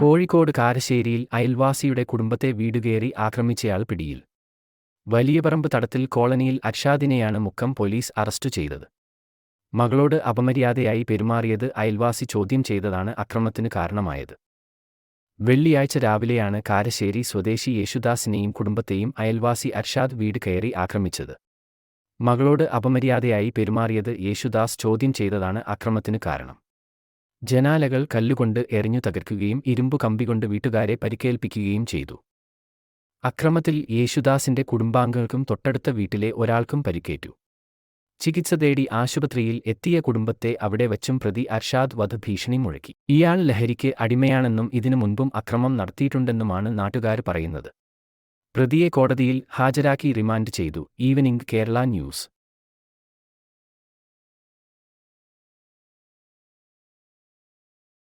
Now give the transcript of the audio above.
കോഴിക്കോട് കാരശ്ശേരിയിൽ അയൽവാസിയുടെ കുടുംബത്തെ വീടുകയറി ആക്രമിച്ചയാൾ പിടിയിൽ. വലിയപറമ്പ് തടത്തിൽ കോളനിയിൽ അർഷാദിനെയാണ് മുക്കം പോലീസ് അറസ്റ്റ് ചെയ്തത്. മകളോട് അപമര്യാദയായി പെരുമാറിയത് അയൽവാസി ചോദ്യം ചെയ്തതാണ് അക്രമത്തിന് കാരണമായത്. വെള്ളിയാഴ്ച രാവിലെയാണ് കാരശ്ശേരി സ്വദേശി യേശുദാസിനെയും കുടുംബത്തെയും അയൽവാസി അർഷാദ് വീട് കയറി ആക്രമിച്ചത്. മകളോട് അപമര്യാദയായി പെരുമാറിയത് യേശുദാസ് ചോദ്യം ചെയ്തതാണ് അക്രമത്തിന് കാരണം. ജനാലകൾ കല്ലുകൊണ്ട് എറിഞ്ഞു തകർക്കുകയും ഇരുമ്പു കമ്പികൊണ്ട് വീട്ടുകാരെ പരിക്കേൽപ്പിക്കുകയും ചെയ്തു. അക്രമത്തിൽ യേശുദാസിന്റെ കുടുംബാംഗങ്ങൾക്കും തൊട്ടടുത്ത വീട്ടിലെ ഒരാൾക്കും പരിക്കേറ്റു. ചികിത്സ തേടി ആശുപത്രിയിൽ എത്തിയ കുടുംബത്തെ അവിടെ വച്ചും പ്രതി അർഷാദ് വധഭീഷണി മുഴക്കി. ഇയാൾ ലഹരിക്ക് അടിമയാണെന്നും ഇതിനു മുൻപും അക്രമം നടത്തിയിട്ടുണ്ടെന്നുമാണ് നാട്ടുകാർ പറയുന്നത്. പ്രതിയെ കോടതിയിൽ ഹാജരാക്കി റിമാൻഡ് ചെയ്തു. Evening Kerala news.